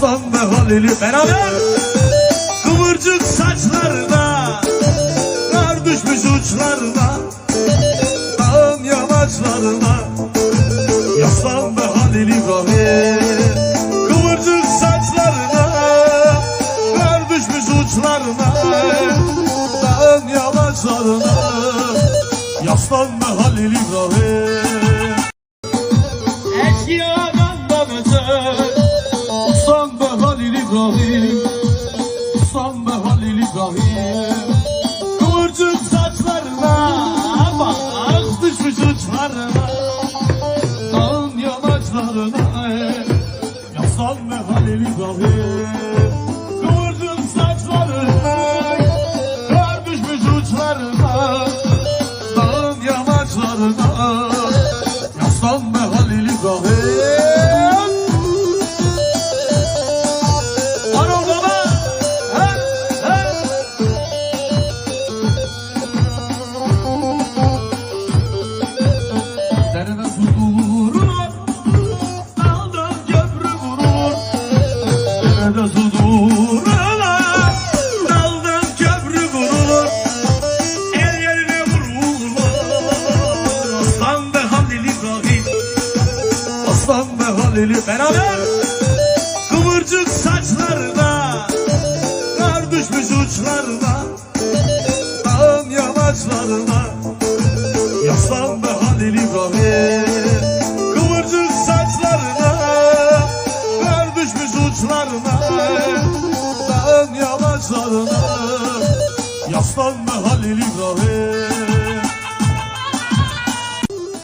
Aslan ve Halil'i beraber Kıvırcık saçlarına Kar düşmüş uçlarına Dağın yamaçlarına. Yaslan ve Halil İbrahim Kıvırcık saçlarına Kar düşmüş uçlarına Dağın yamaçlarına. Yaslan ve Halil İbrahim İbrahim Ustan be Halil İbrahim Kıvırcık saçlarına Bak düşmüş uçlarına Dağın yamaçlarına Yaslan be Halil İbrahim Kıvırcık saçlarına Kar düşmüş uçlarına Dağın yamaçlarına Durur Daldan köprü vurur. Derine su durur Daldan köprü El yerine vurulur Aslan be Halil İbrahim Aslan be Halil Beraber. Kıvırcık saçlarına Kar düşmüş uçlarına Dağın yamaçlarına Dağın yamaçlarına Yaslan be Halil İbrahim